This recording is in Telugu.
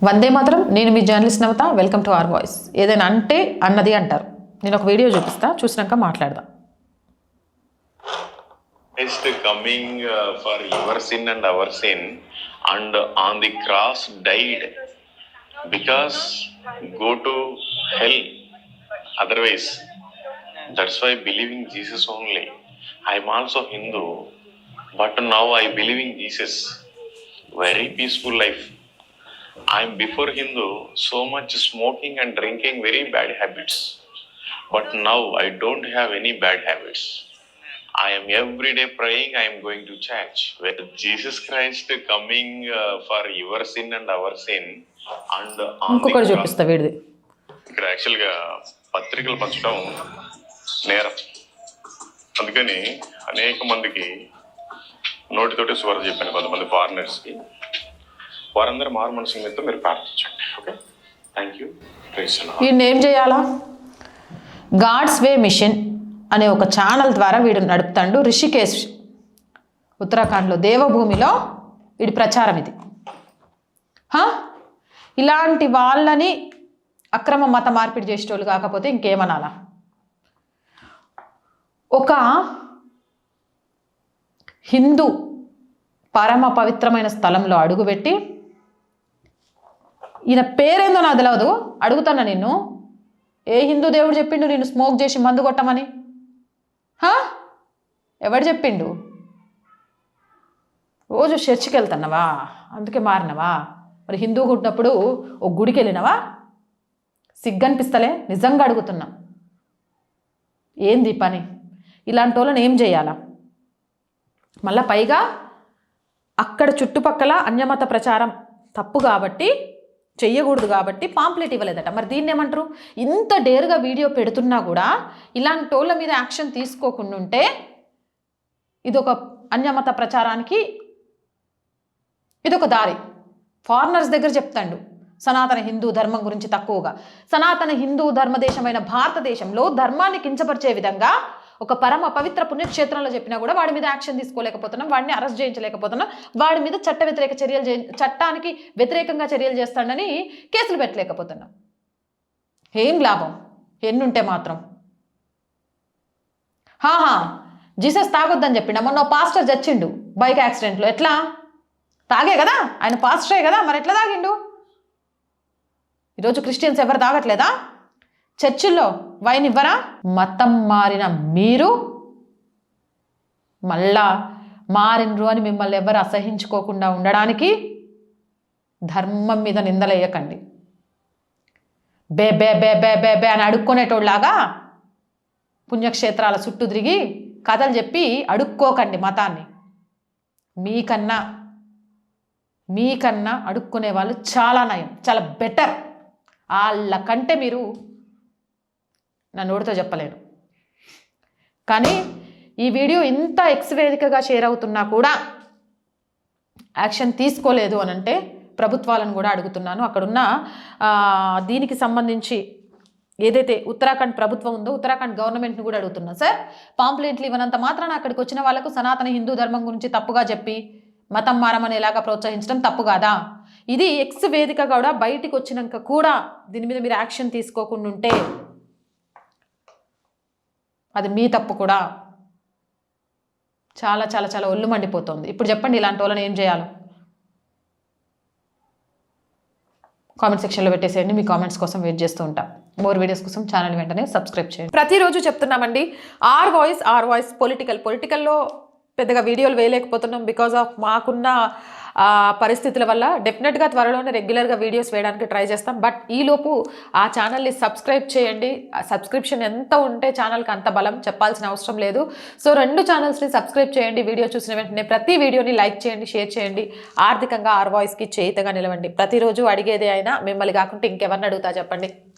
వందే మాత్రం నేను మీ journalist Navata welcome to R voice ఏదైనా అంటే అన్నది అంటారు నేను ఒక వీడియో చూపిస్తా చూసినాక మాట్లాడదాం Christ coming uh, for your sin and our sin, and on the cross died because go to hell. Otherwise, that's why believing Jesus only. I'm also Hindu, but now I believe in Jesus. Very peaceful life. I'm before Hindu, so much smoking and drinking, very bad habits. But now I don't have any bad habits. I am every day praying. I am going to church. With Jesus Christ coming uh, for your sin and our sin, and ఇంకొకటి చూపిస్తా వీడిది ఇక్కడ యాక్చువల్గా పత్రికలు పంచడం నేరం అందుకని అనేక మందికి నోటితోటి సువార్త చెప్పాను కొంతమంది ఫారినర్స్కి వారందరూ మారు మనసు నిమిత్తం మీరు ప్రార్థించండి. ఓకే థ్యాంక్ యూ వీడిని ఏం చేయాలా? గాడ్స్ వే మిషన్ అనే ఒక ఛానల్ ద్వారా వీడు నడుపుతాడు రిషికేశ్. ఉత్తరాఖండ్లో దేవభూమిలో వీడి ప్రచారం ఇది. ఇలాంటి వాళ్ళని అక్రమ మత మార్పిడి చేసేటోళ్ళు కాకపోతే ఇంకేమనాలా? ఒక హిందూ పరమ పవిత్రమైన స్థలంలో అడుగుపెట్టి ఈయన పేరేందో నాకు తెలియదు అడుగుతానా నిన్ను? ఏ హిందూ దేవుడు చెప్పిండు నేను స్మోక్ చేసి మందు కొట్టమని? హా? ఎవడు చెప్పిండు? రోజు చర్చికి వెళ్తున్నావా అందుకే మారినవా? మరి హిందూ కుట్టినప్పుడు ఓ గుడికి వెళ్ళినవా సిగ్గనిపిస్తలే నిజంగా అడుగుతున్నా. ఏంది పని? ఇలాంటి వాళ్ళని ఏం చేయాలా? మళ్ళా పైగా అక్కడ చుట్టుపక్కల అన్యమత ప్రచారం తప్పు కాబట్టి చెయ్యకూడదు కాబట్టి పాంప్లెట్ ఇవ్వలేదట. మరి దీన్ని ఏమంటారు? ఇంత డేరుగా వీడియో పెడుతున్నా కూడా ఇలాంటి టోళ్ళ మీద యాక్షన్ తీసుకోకుండా ఉంటే ఇది ఒక అన్యమత ప్రచారానికి ఇదొక దారి. ఫారినర్స్ దగ్గర చెప్తాడు సనాతన హిందూ ధర్మం గురించి తక్కువగా. సనాతన హిందూ ధర్మదేశమైన భారతదేశంలో ధర్మాన్ని కించపరిచే విధంగా ఒక పరమ పవిత్ర పుణ్యక్షేత్రంలో చెప్పినా కూడా వాడి మీద యాక్షన్ తీసుకోలేకపోతున్నాం వాడిని అరెస్ట్ చేయించలేకపోతున్నాం వాడి మీద చట్ట వ్యతిరేక చర్యలు చే చట్టానికి వ్యతిరేకంగా చర్యలు చేస్తాడని కేసులు పెట్టలేకపోతున్నాం. ఏం లాభం? ఎన్నుంటే మాత్రం. హాహా జీసస్ తాగొద్దని చెప్పిండ మొన్న పాస్టర్ చచ్చిండు బైక్ యాక్సిడెంట్లో. ఎట్లా? తాగే కదా? ఆయన పాస్టరే కదా? మరి ఎట్లా తాగిండు? ఈరోజు క్రిస్టియన్స్ ఎవరు తాగట్లేదా? చర్చిల్లో వైన్ ఇవ్వరా మతం మారిన మీరు మళ్ళా మారినరు అని మిమ్మల్ని ఎవరు అసహించుకోకుండా ఉండడానికి ధర్మం మీద నిందలేయకండి. బే బే బే బే బే బే అని అడుక్కునేటోళ్ళలాగా పుణ్యక్షేత్రాల చుట్టూ తిరిగి కథలు చెప్పి అడుక్కోకండి మతాన్ని. మీకన్నా మీకన్నా అడుక్కునే వాళ్ళు చాలా నయం చాలా బెటర్. వాళ్ళ కంటే మీరు నా నోటితో చెప్పలేను. కానీ ఈ వీడియో ఇంత ఎక్స్ వేదికగా షేర్ అవుతున్నా కూడా యాక్షన్ తీసుకోలేదు అని అంటే ప్రభుత్వాలను కూడా అడుగుతున్నాను. అక్కడున్న దీనికి సంబంధించి ఏదైతే ఉత్తరాఖండ్ ప్రభుత్వం ఉందో ఉత్తరాఖండ్ గవర్నమెంట్ని కూడా అడుగుతున్నాను సార్ పాంప్లెట్లు ఇవ్వనంత మాత్రాన అక్కడికి వచ్చిన వాళ్ళకు సనాతన హిందూ ధర్మం గురించి తప్పుగా చెప్పి మతం మారమనేలాగా ప్రోత్సహించడం తప్పు కాదా? ఇది ఎక్స్ వేదిక కూడా బయటికి వచ్చినాక కూడా దీని మీద మీరు యాక్షన్ తీసుకోకుండా ఉంటే అది మీ తప్పు కూడా. చాలా చాలా చాలా ఒళ్ళు మండిపోతుంది. ఇప్పుడు చెప్పండి ఇలాంటి వాళ్ళని ఏం చేయాలి? కామెంట్ సెక్షన్లో పెట్టేసేయండి. మీ కామెంట్స్ కోసం వెయిట్ చేస్తూ ఉంటా. మోర్ వీడియోస్ కోసం ఛానల్ వెంటనే సబ్స్క్రైబ్ చేయండి. ప్రతిరోజు చెప్తున్నామండి R voice R voice political పొలిటికల్లో పెద్దగా వీడియోలు వేయలేకపోతున్నాం బికాజ్ ఆఫ్ మాకున్న పరిస్థితుల వల్ల డెఫినెట్గా త్వరలోనే రెగ్యులర్గా వీడియోస్ వేయడానికి ట్రై చేస్తాం. బట్ ఈలోపు ఆ ఛానల్ని సబ్స్క్రైబ్ చేయండి. ఆ సబ్స్క్రిప్షన్ ఎంత ఉంటే ఛానల్కి అంత బలం చెప్పాల్సిన అవసరం లేదు. సో రెండు ఛానల్స్ని సబ్స్క్రైబ్ చేయండి. వీడియో చూసిన వెంటనే ప్రతి వీడియోని లైక్ చేయండి షేర్ చేయండి. ఆర్థికంగా ఆర్ వాయిస్కి చేయితగా నిలవండి. ప్రతిరోజు అడిగేదే అయినా మిమ్మల్ని కాకుండా ఇంకెవరిని అడుగుతా చెప్పండి.